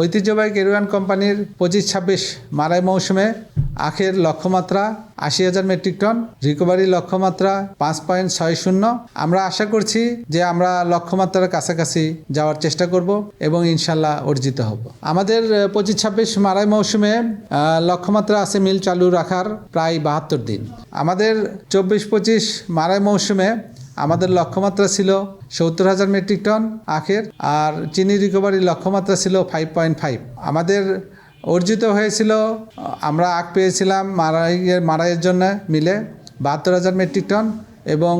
ঐতিহ্যবাহী কেরুয়ান কোম্পানির পঁচিশ ছাব্বিশ মারাই মৌসুমে আখের লক্ষ্যমাত্রা আশি হাজার মেট্রিক টন রিকভারি লক্ষ্যমাত্রা পাঁচ পয়েন্ট ছয় শূন্য। আমরা আশা করছি যে আমরা লক্ষ্যমাত্রার কাছাকাছি যাওয়ার চেষ্টা করব এবং ইনশাল্লাহ অর্জিত হব। আমাদের পঁচিশ ছাব্বিশ মারাই মৌসুমে লক্ষ্যমাত্রা আছে মিল চালু রাখার প্রায় বাহাত্তর দিন। আমাদের চব্বিশ পঁচিশ মারাই মৌসুমে আমাদের লক্ষ্যমাত্রা ছিল সত্তর হাজার মেট্রিক টন আখের, আর চিনি রিকভারির লক্ষ্যমাত্রা ছিল ফাইভ পয়েন্ট ফাইভ আমাদের অর্জিত হয়েছিল, আমরা আখ পেয়েছিলাম মারাইয়ের মারাইয়ের জন্য মিলে বাহাত্তর হাজার মেট্রিক টন এবং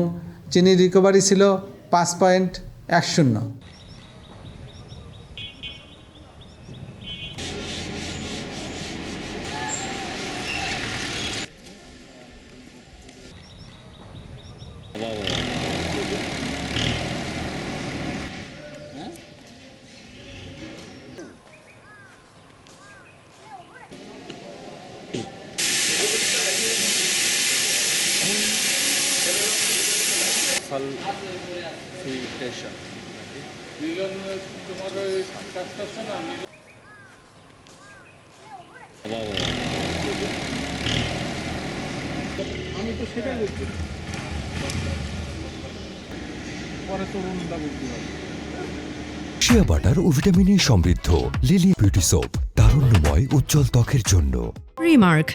চিনি রিকভারি ছিল পাঁচ পয়েন্ট এক শূন্য। সালফিটেশন আমি তো সেটাই বলছি পরে তরুণটা বলতে হবে শিয়া বাটার ও ভিটামিনে সমৃদ্ধ। লিলি বিউটি সোপ তারুণ্যময় উজ্জ্বল ত্বকের জন্য। Remark,